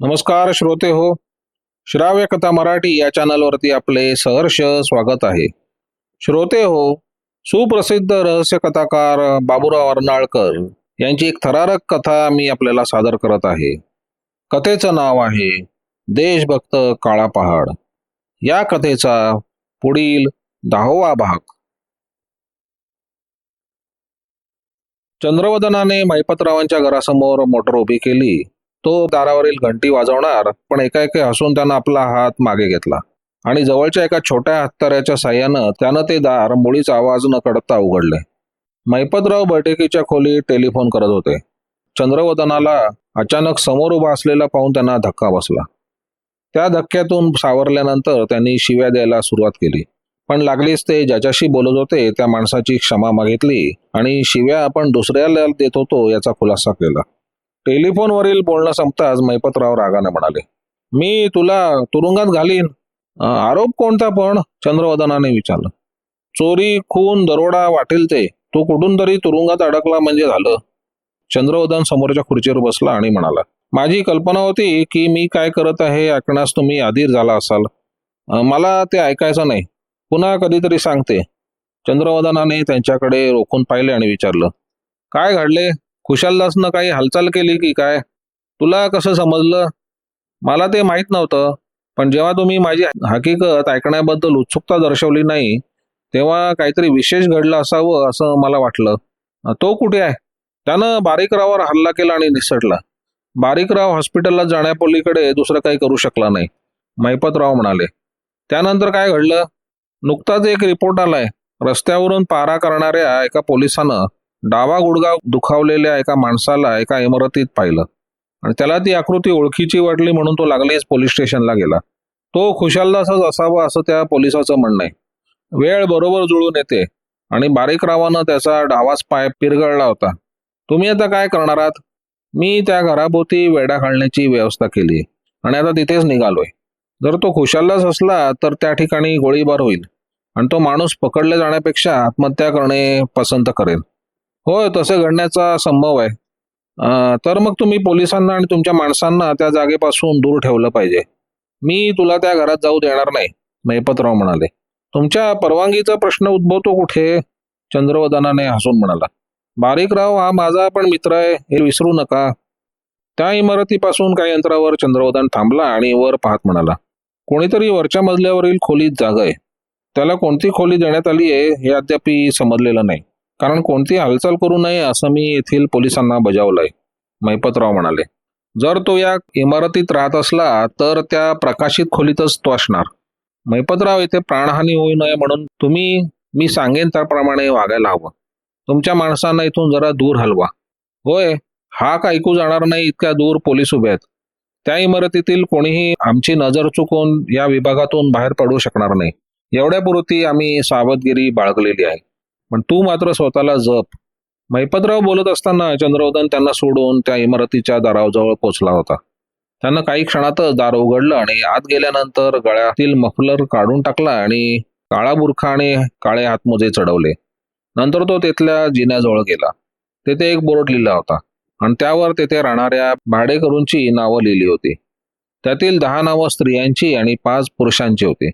नमस्कार श्रोते हो. श्राव्य कथा मराठी या चॅनलवरती आपले सहर्ष स्वागत आहे. श्रोते हो सुप्रसिद्ध रहस्य कथाकार बाबूराव अर्नाळकर यांची एक थरारक कथा मी आपल्याला सादर करत आहे. कथेचं नाव आहे देशभक्त काळा पहाड. या कथेचा पुढील दहावा भाग. चंद्रवदनाने महिपतरावांच्या घरासमोर मोटर उभी केली. तो दारावरील घंटी वाजवणार पण एकाएकी हसून त्यानं आपला हात मागे घेतला. आणि जवळच्या एका छोट्या हत्ताऱ्याच्या साह्यानं त्यानं ते दार मुळीच आवाज न कडता उघडले. मैपतराव बैठकीच्या खोलीत टेलिफोन करत होते. चंद्रवदनाला अचानक समोर उभा असलेला पाहून त्यांना धक्का बसला. त्या धक्क्यातून सावरल्यानंतर त्यांनी शिव्या द्यायला सुरुवात केली. पण लागलीच ते ज्याच्याशी बोलत होते त्या माणसाची क्षमा मागितली आणि शिव्या आपण दुसऱ्याला देत होतो याचा खुलासा केला. टेलिफोनवरील बोलणं संपताच मैपतराव रागाने म्हणाले. मी तुला तुरुंगात घालीन. आरोप कोणता पण? चंद्रवदनाने विचारलं. चोरी खून दरोडा वाटेल ते. तू कुठून तरी तुरुंगात अडकला म्हणजे झालं. चंद्रवदन समोरच्या खुर्चीवर बसला आणि म्हणाला माझी कल्पना होती की मी काय करत आहे ऐकण्यास तुम्ही आधीर झाला असाल. मला ते ऐकायचं नाही. पुन्हा कधीतरी सांगते. चंद्रवदनाने त्यांच्याकडे रोखून पाहिले आणि विचारलं काय घडले? खुशालदासनं काही हालचाल केली की काय? तुला कसं समजलं? मला ते माहीत नव्हतं पण जेव्हा तुम्ही माझी हकीकत ऐकण्याबद्दल उत्सुकता दर्शवली नाही तेव्हा काहीतरी विशेष घडलं असावं असं मला वाटलं. तो कुठे आहे? त्यानं बारीकरावर हल्ला केला आणि निसटला. बारीकराव हॉस्पिटलला जाण्यापलीकडे दुसरं काही करू शकला नाही मैपतराव म्हणाले. त्यानंतर काय घडलं? नुकताच एक रिपोर्ट आलाय. रस्त्यावरून पारा करणाऱ्या एका पोलिसानं डावा गुडगा दुखावलेल्या एका माणसाला एका इमारतीत पाहिलं. आणि त्याला ती आकृती ओळखीची वाटली म्हणून तो लागलीच पोलीस स्टेशनला गेला. तो खुशालदासच असावा असं त्या पोलिसाचं म्हणणं आहे. वेळ बरोबर जुळून येते आणि बारीक रावानं त्याचा डावाच पाय पिरगळला होता. तुम्ही आता काय करणार आहात? मी त्या घराभोवती वेडा घालण्याची व्यवस्था केली आणि आता तिथेच निघालोय. जर तो खुशालदास असला तर त्या ठिकाणी गोळीबार होईल आणि तो माणूस पकडले जाण्यापेक्षा आत्महत्या करणे पसंत करेल. होय तसे घडण्याचा संभव आहे. तर मग तुम्ही पोलिसांना आणि तुमच्या माणसांना त्या जागेपासून दूर ठेवलं पाहिजे. मी तुला त्या घरात जाऊ देणार नाही मेपतराव म्हणाले. तुमच्या परवानगीचा प्रश्न उद्भवतो कुठे? चंद्रवदनाने हसून म्हणाला. बारीकराव हा माझा पण मित्र आहे हे विसरू नका. त्या इमारतीपासून काही अंतरावर चंद्रवदन थांबला आणि वर पाहत म्हणाला. कोणीतरी वरच्या मजल्यावरील खोलीत जागा आहे. त्याला कोणती खोली देण्यात आली आहे हे अद्याप समजलेलं नाही. कारण कोणती हालचाल करू नये असं मी येथील पोलिसांना बजावलंय. मैपतराव म्हणाले जर तो या इमारतीत राहत असला तर त्या प्रकाशित खोलीतच तो असणार. मैपतराव येथे प्राणहानी होऊ नये म्हणून तुम्ही मी सांगेन त्याप्रमाणे वागायला हवं. तुमच्या माणसांना इथून जरा दूर हलवा. होय हाक ऐकू जाणार नाही इतक्या दूर पोलीस उभे आहेत? त्या इमारतीतील कोणीही आमची नजर चुकून या विभागातून बाहेर पडू शकणार नाही. एवढ्यापुरती आम्ही सावधगिरी बाळगलेली आहे. पण तू मात्र स्वतःला जप. मैपतराव बोलत असताना चंद्रवदन त्यांना सोडून त्या इमारतीच्या दाराजवळ पोचला होता. त्यानं काही क्षणातच दार उघडलं आणि आत गेल्यानंतर गळ्यातील मफलर काढून टाकला आणि काळा बुरखा आणि काळे हातमोजे चढवले. नंतर तो तिथल्या जिन्याजवळ गेला. तेथे एक बोर्ड लिहिला होता आणि त्यावर तेथे राहणाऱ्या भाडेकरूंची नावं लिहिली होती. त्यातील दहा नावं स्त्रियांची आणि पाच पुरुषांची होती.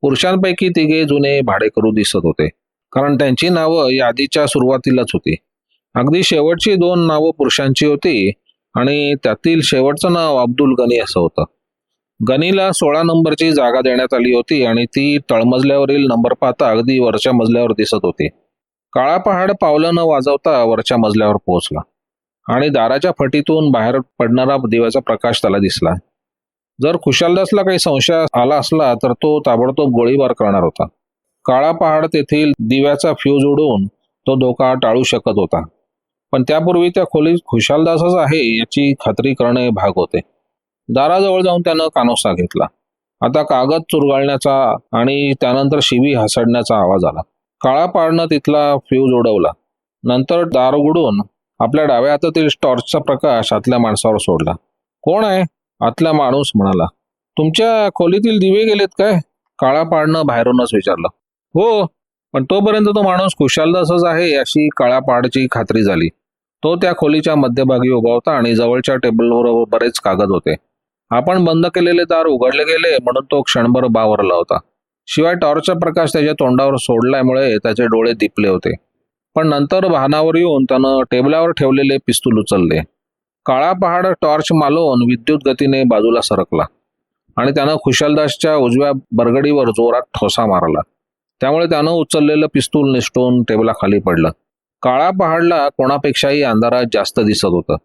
पुरुषांपैकी तिघे जुने भाडेकरू दिसत होते. कारण त्यांची नावं यादीच्या सुरुवातीलाच होती. अगदी शेवटची दोन नावं पुरुषांची होती आणि त्यातील शेवटचं नाव अब्दुल गनी असं होतं. गनीला सोळा नंबरची जागा देण्यात आली होती आणि ती तळमजल्यावरील नंबर पाहता अगदी वरच्या मजल्यावर दिसत होती. काळा पहाड पावलं न वाजवता वरच्या मजल्यावर पोहोचला आणि दाराच्या फटीतून बाहेर पडणारा दिव्याचा प्रकाश त्याला दिसला. जर खुशालदासला काही संशय आला असला तर तो ताबडतोब गोळीबार करणार होता. काळा पहाड तेथील दिव्याचा फ्यूज उडवून तो धोका टाळू शकत होता. पण त्यापूर्वी त्या खोलीत खुशालदासच आहे याची खात्री करणे भाग होते. दाराजवळ जाऊन त्यानं कानोसा घेतला. आता कागद चुरगाळण्याचा आणि त्यानंतर शिवी हसडण्याचा आवाज आला. काळा पाडनं तिथला फ्यूज उडवला. नंतर दार उघडून आपल्या डाव्या हातातील टॉर्चचा प्रकाश आतल्या माणसावर सोडला. कोण आहे? आतला माणूस म्हणाला. तुमच्या खोलीतील दिवे गेलेत काय? काळा पाडणं बाहेरूनच विचारलं. हो पण तोपर्यंत तो माणूस कुशालदासच आहे अशी काळापाडची खात्री झाली. तो त्या खोलीच्या मध्यभागी उभा होता आणि जवळच्या टेबलवर बरेच कागद होते. आपण बंद केलेले दार उघडले गेले म्हणून तो क्षणभर बावरला होता. शिवाय टॉर्चचा प्रकाश त्याच्या तोंडावर सोडल्यामुळे त्याचे डोळे दिपले होते. पण नंतर वाहनावर येऊन त्यानं टेबलावर ठेवलेले पिस्तूल उचलले. काळा पहाड टॉर्च मालवून विद्युत गतीने बाजूला सरकला आणि त्यानं खुशालदासच्या उजव्या बरगडीवर जोरात ठोसा मारला. त्यामुळे त्यानं उचललेलं पिस्तूल निसटून टेबलाखाली पडलं. काळा पहाडला कोणापेक्षाही अंधारात जास्त दिसत होतं.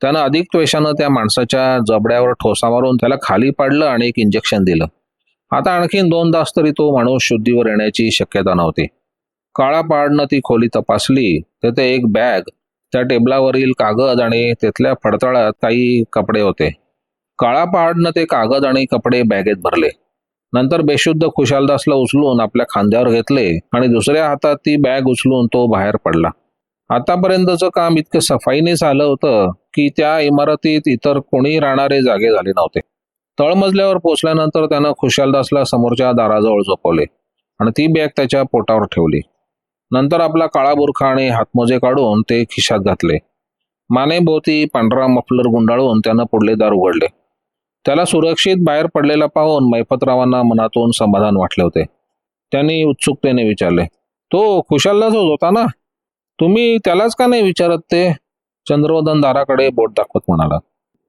त्यानं अधिक त्वेषानं त्या माणसाच्या जबड्यावर ठोसा मारून त्याला खाली पाडलं आणि एक इंजेक्शन दिलं. आता आणखीन दोन तास तरी तो माणूस शुद्धीवर येण्याची शक्यता नव्हती. काळा पहाडनं ती खोली तपासली तेथे एक बॅग त्या टेबलावरील कागद आणि तिथल्या फडतळात काही कपडे होते. काळा पहाडनं ते कागद आणि कपडे बॅगेत भरले. नंतर बेशुद्ध खुशालदासला उचलून आपल्या खांद्यावर घेतले आणि दुसऱ्या हातात ती बॅग उचलून तो बाहेर पडला. आतापर्यंतचं काम इतकं सफाईने झालं होतं की त्या इमारतीत इतर कोणी राहणारे जागे झाले नव्हते. तळमजल्यावर पोचल्यानंतर त्यानं खुशालदासला समोरच्या दाराजवळ झोपवले आणि ती बॅग त्याच्या पोटावर ठेवली. नंतर आपला काळा बुरखा आणि हातमोजे काढून ते खिशात घातले. मानेभोवती पांढरा मफलर गुंडाळून त्यानं पुढले दार उघडले. त्याला सुरक्षित बाहेर पडलेला पाहून मैफतरावांना मनातून समाधान वाटले होते. त्यांनी उत्सुकतेने विचारले तो खुशालदास होता ना? तुम्ही त्यालाच का नाही विचारत ते? चंद्रवदन दाराकडे बोट दाखवत म्हणाला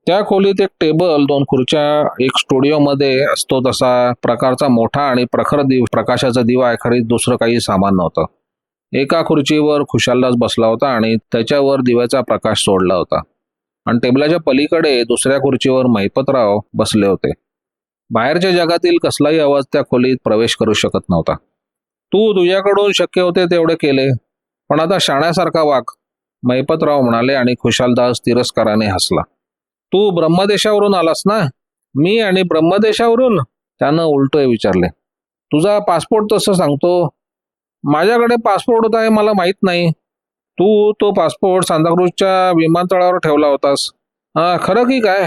त्या खोलीत एक टेबल दोन खुर्च्या एक स्टुडिओमध्ये असतो तसा प्रकारचा मोठा आणि प्रखर दिव प्रकाशाचा दिवा खरीच दुसरं काही सामान नव्हतं. एका खुर्चीवर खुशालदास बसला होता आणि त्याच्यावर दिव्याचा प्रकाश सोडला होता. आणि टेबलाच्या पलीकडे दुसऱ्या खुर्चीवर महिपतराव बसले होते. बाहेरच्या जगातील कसलाही आवाज त्या खोलीत प्रवेश करू शकत नव्हता. तू तुझ्याकडून शक्य होते तेवढे केले. पण आता शाण्यासारखा वाघ महिपतराव म्हणाले आणि खुशालदास तिरस्काराने हसला. तू ब्रह्मदेशावरून आलास ना? मी आणि ब्रह्मदेशावरून? त्यानं उलटोय विचारले. तुझा पासपोर्ट तसं सांगतो. माझ्याकडे पासपोर्ट होता हे मला माहीत नाही. तू तो पासपोर्ट सांताक्रूजच्या विमानतळावर ठेवला होतास. हा खरं की काय?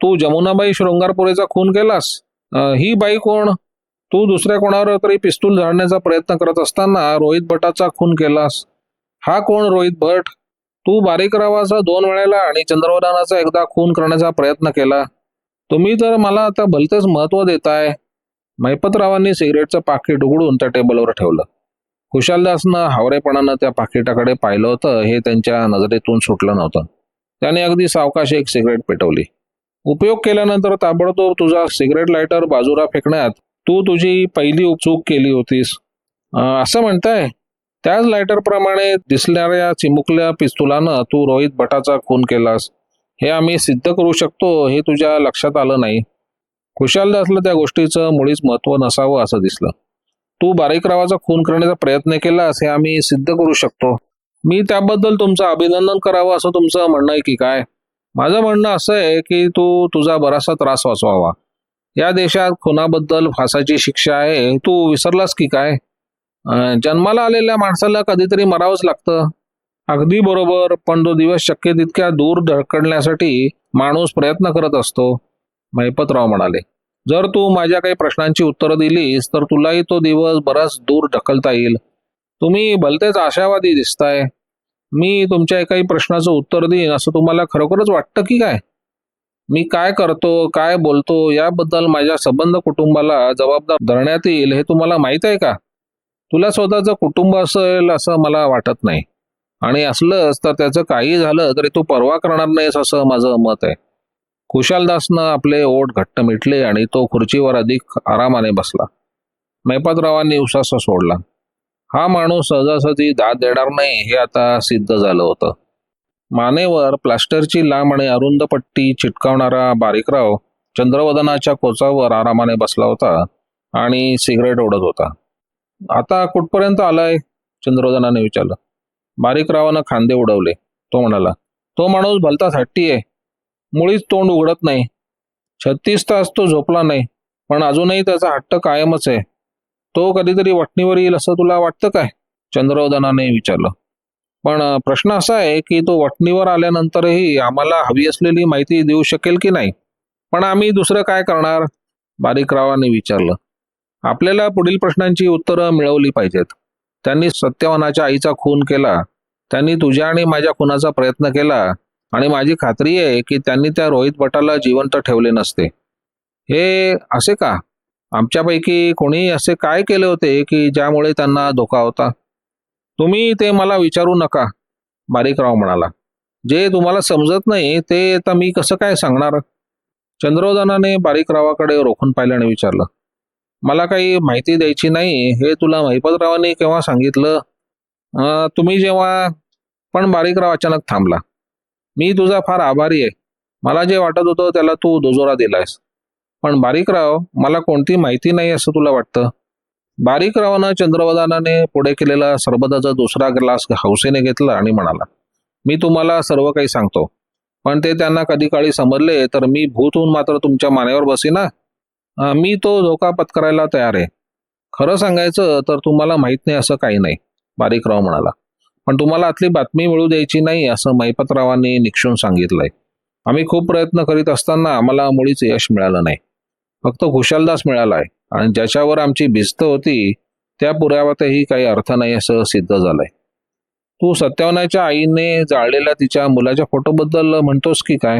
तू जमुनाबाई शृंगारपुरेचा खून केलास? ही बाई कोण? तू दुसऱ्या कोणावर तरी पिस्तूल झाडण्याचा प्रयत्न करत असताना रोहित भटाचा खून केलास. हा कोण रोहित भट? तू बारीकरावाचा दोन वेळेला आणि चंद्रवदानाचा एकदा खून करण्याचा प्रयत्न केला. तुम्ही तर मला आता भलतेच महत्त्व देताय. मैपतरावांनी सिगरेटचं पाकिट उघडून त्या टेबलवर ठेवलं. खुशालदासनं हावरेपणानं त्या पाकिटाकडे पाहिलं होतं हे त्यांच्या नजरेतून सुटलं नव्हतं. त्याने अगदी सावकाश एक सिगरेट पेटवली. उपयोग केल्यानंतर ताबडतोब तुझा सिगरेट लायटर बाजूला फेकण्यात तू तुझी पहिली चूक केली होतीस. असं म्हणताय? त्याच लायटरप्रमाणे दिसणाऱ्या चिमुकल्या पिस्तुलानं तू रोहित भटाचा खून केलास. हे आम्ही सिद्ध करू शकतो हे तुझ्या लक्षात आलं नाही. खुशालदासला त्या गोष्टीचं मुळीच महत्त्व नसावं असं दिसलं. तू बारीकरावाचा खून करण्याचा प्रयत्न केलास हे आम्ही सिद्ध करू शकतो. मी त्याबद्दल तुमचं अभिनंदन करावं असं तुमचं म्हणणं आहे की काय? माझं म्हणणं असं आहे की तू तुझा बराचसा त्रास वाचवावा. या देशात खुनाबद्दल फासाची शिक्षा आहे तू विसरलास की काय? जन्माला आलेल्या माणसाला कधीतरी मरावंच लागतं. अगदी बरोबर पण तो दिवस शक्य तितक्या दूर धडकडण्यासाठी माणूस प्रयत्न करत असतो महिपतराव म्हणाले. जर तू माझ्या काही प्रश्नांची उत्तरं दिलीस तर तुलाही तो दिवस बराच दूर ढकलता येईल. तुम्ही भलतेच आशावादी दिसताय. मी तुमच्या एकाही प्रश्नाचं उत्तर देईन असं तुम्हाला खरोखरच वाटतं की काय? मी काय करतो काय बोलतो याबद्दल माझ्या संबंध कुटुंबाला जबाबदार धरण्यात येईल हे तुम्हाला माहीत आहे का? तुला स्वतःचं कुटुंब असेल असं मला वाटत नाही. आणि असलंच तर त्याचं काही झालं तरी तू परवा करणार नाहीस असं माझं मत आहे. कुशालदासनं आपले ओठ घट्ट मिटले आणि तो खुर्चीवर अधिक आरामाने बसला. मेपतरावांनी उसासा सोडला. हा माणूस सहजासहजी दाद देणार नाही हे आता सिद्ध झालं होतं. मानेवर प्लास्टरची लांब आणि अरुंद पट्टी चिटकावणारा बारीकराव चंद्रवदनाच्या कोचावर आरामाने बसला होता आणि सिगरेट ओढत होता. आता कुठपर्यंत आलाय? चंद्रवदनाने विचारलं. बारीकरावानं खांदे उडवले. तो म्हणाला तो माणूस भलताच हट्टी आहे. मुळीच तोंड उघडत नाही. छत्तीस तास तो झोपला नाही पण अजूनही त्याचा हट्ट कायमच आहे. तो कधीतरी वटणीवर येईल असं तुला वाटतं काय? चंद्रवदनाने विचारलं. पण प्रश्न असा आहे की तो वटणीवर आल्यानंतरही आम्हाला हवी असलेली माहिती देऊ शकेल की नाही? पण आम्ही दुसरं काय करणार? बारीकरावाने विचारलं. आपल्याला पुढील प्रश्नांची उत्तरं मिळवली पाहिजेत. त्यांनी सत्यवानाच्या आईचा खून केला. त्यांनी तुझ्या आणि माझ्या खुनाचा प्रयत्न केला. आणि माझी खात्री आहे की त्यांनी त्या रोहित भटाला जिवंत ठेवले नसते. हे असे का? आमच्यापैकी कोणी असे काय केले होते की ज्यामुळे त्यांना धोका होता? तुम्ही ते मला विचारू नका बारीकराव म्हणाला. जे तुम्हाला समजत नाही ते आता मी कसं काय सांगणार? चंद्रोदनाने बारीकरावाकडे रोखून पाहिल्याने विचारलं. मला काही माहिती द्यायची नाही हे तुला महिपतरावांनी केव्हा सांगितलं? तुम्ही जेव्हा पण बारीकराव अचानक थांबला. मी तुझा फार आभारी आहे. मला जे वाटत होतं त्याला तू दुजोरा दिलायस. पण बारीकराव मला कोणती माहिती नाही असं तुला वाटतं? बारीकरावानं चंद्रवदानाने पुढे केलेला सरबदाचा दुसरा ग्लास हौसेने घेतला आणि म्हणाला मी तुम्हाला सर्व काही सांगतो. पण ते त्यांना कधी काळी समजले तर मी भूत होऊन मात्र तुमच्या मानेवर बसीना. मी तो धोका पत्करायला तयार आहे. खरं सांगायचं तर तुम्हाला माहीत नाही असं काही नाही. बारीकराव म्हणाला पण तुम्हाला आतली बातमी मिळू द्यायची नाही असं मैपतरावांनी निक्षून सांगितलंय. आम्ही खूप प्रयत्न करीत असताना आम्हाला मुळीच यश मिळालं नाही. फक्त खुशालदास मिळाला आहे आणि ज्याच्यावर आमची भिस्त होती त्या पुराव्यातही काही अर्थ नाही असं सिद्ध झालंय. तू सत्यावनाच्या आईने जाळलेल्या तिच्या मुलाच्या फोटोबद्दल म्हणतोस की काय?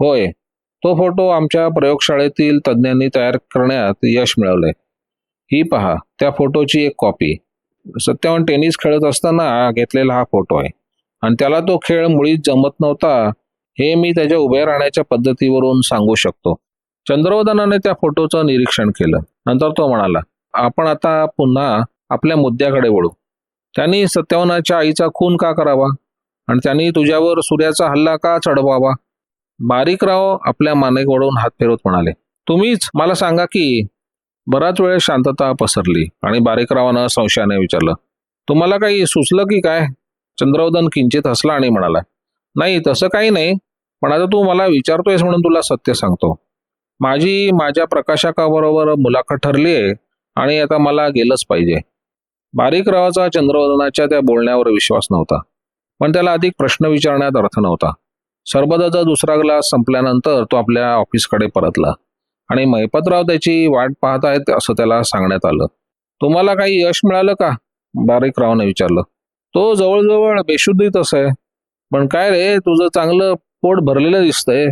होय. तो फोटो आमच्या प्रयोगशाळेतील तज्ज्ञांनी तयार करण्यात यश मिळवलंय. ही पहा त्या फोटोची एक कॉपी. सत्यवान टेनिस खेळत असताना घेतलेला हा फोटो आहे. आणि त्याला तो खेळ मुळीच जमत नव्हता हे मी त्याच्या उभे राहण्याच्या पद्धतीवरून सांगू शकतो. चंद्रवदनाने त्या फोटोचं निरीक्षण केलं. नंतर तो म्हणाला आपण आता पुन्हा आपल्या मुद्द्याकडे वळू. त्यांनी सत्यवनाच्या आईचा खून का करावा? आणि त्यांनी तुझ्यावर सूर्याचा हल्ला का चढवावा? बारीकराव आपल्या माने ओढून हात फिरवत म्हणाले. तुम्हीच मला सांगा की बराच वेळ शांतता पसरली आणि बारीकरावानं संशयाने विचारलं तुम्हाला काही सुचलं की काय? चंद्रवदन किंचित हसला आणि म्हणाला नाही तसं काही नाही पण आता तू मला विचारतोयस म्हणून तुला सत्य सांगतो. माझी माझ्या प्रकाशकाबरोबर मुलाखत ठरली आहे आणि आता मला गेलंच पाहिजे. बारीकरावाचा चंद्रवदनाच्या त्या बोलण्यावर विश्वास नव्हता पण त्याला अधिक प्रश्न विचारण्यात अर्थ नव्हता. सरबदाचा दुसरा ग्लास संपल्यानंतर तो आपल्या ऑफिसकडे परतला. आणि महिपतराव त्याची वाट पाहत आहेत असं त्याला सांगण्यात आलं. तुम्हाला काही यश मिळालं का? बारीकरावने विचारलं. तो जवळजवळ बेशुद्धीत आहे. पण काय रे तुझं चांगलं पोट भरलेलं दिसतंय.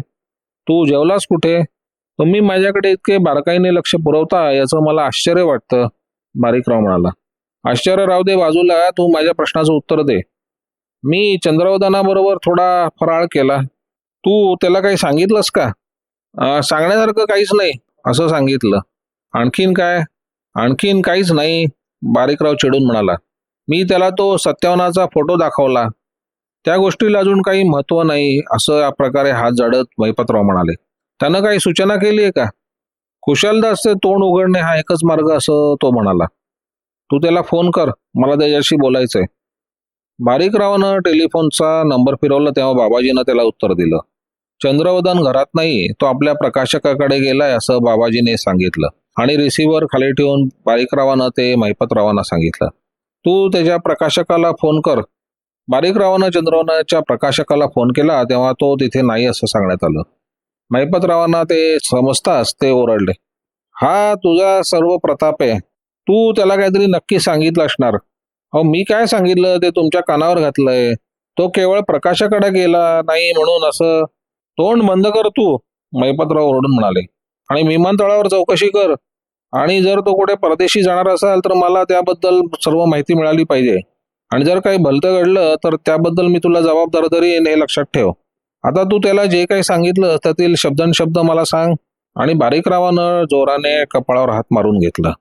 तू जेवलास कुठे? तुम्ही माझ्याकडे इतके बारकाईने लक्ष पुरवता याचं मला आश्चर्य वाटतं बारीकराव म्हणाला. आश्चर्य राव दे बाजूला तू माझ्या प्रश्नाचं उत्तर दे. मी चंद्रवदनाबरोबर थोडा फराळ केला. तू त्याला काही सांगितलंस का? सांगण्यासारखं काहीच नाही असं सांगितलं. आणखीन काय? आणखीन काहीच नाही बारीकराव चिडून म्हणाला. मी त्याला तो सत्यावनाचा फोटो दाखवला. त्या गोष्टीला अजून काही महत्त्व नाही असं या प्रकारे हात जाडत वैपतराव म्हणाले. त्यानं काही सूचना केली आहे का? कुशलदासचे तोंड उघडणे हा एकच मार्ग असं तो म्हणाला. तू त्याला फोन कर मला त्याच्याशी बोलायचंय. बारीकरावानं टेलिफोनचा नंबर फिरवला तेव्हा बाबाजीनं त्याला उत्तर दिलं. चंद्रवदन घरात नाही तो आपल्या प्रकाशकाकडे गेलाय असं बाबाजीने सांगितलं. आणि रिसिव्हर खाली ठेवून बारीकरावानं ते महिपतरावांना सांगितलं. तू त्याच्या प्रकाशकाला फोन कर. बारीकरावानं चंद्रवनाच्या प्रकाशकाला फोन केला तेव्हा तो तिथे नाही असं सांगण्यात आलं. महिपतरावांना ते समजताच ते ओरडले. हा तुझा सर्व प्रताप आहे. तू त्याला काहीतरी नक्की सांगितलं असणार. अहो मी काय सांगितलं? ते तुमच्या कानावर घातलंय. तो केवळ प्रकाशाकडे गेला नाही म्हणून असं तोंड बंद कर तू मैपतराव ओरडून म्हणाले. आणि विमानतळावर चौकशी कर. आणि जर तो कुठे परदेशी जाणार असाल तर मला त्याबद्दल सर्व माहिती मिळाली पाहिजे. आणि जर काही भलतं घडलं तर त्याबद्दल मी तुला जबाबदार धरीन हे लक्षात ठेव. आता तू त्याला जे काही सांगितलं त्यातील शब्दन शब्द मला सांग. आणि बारीकरावानं जोराने कपाळावर हात मारून घेतला.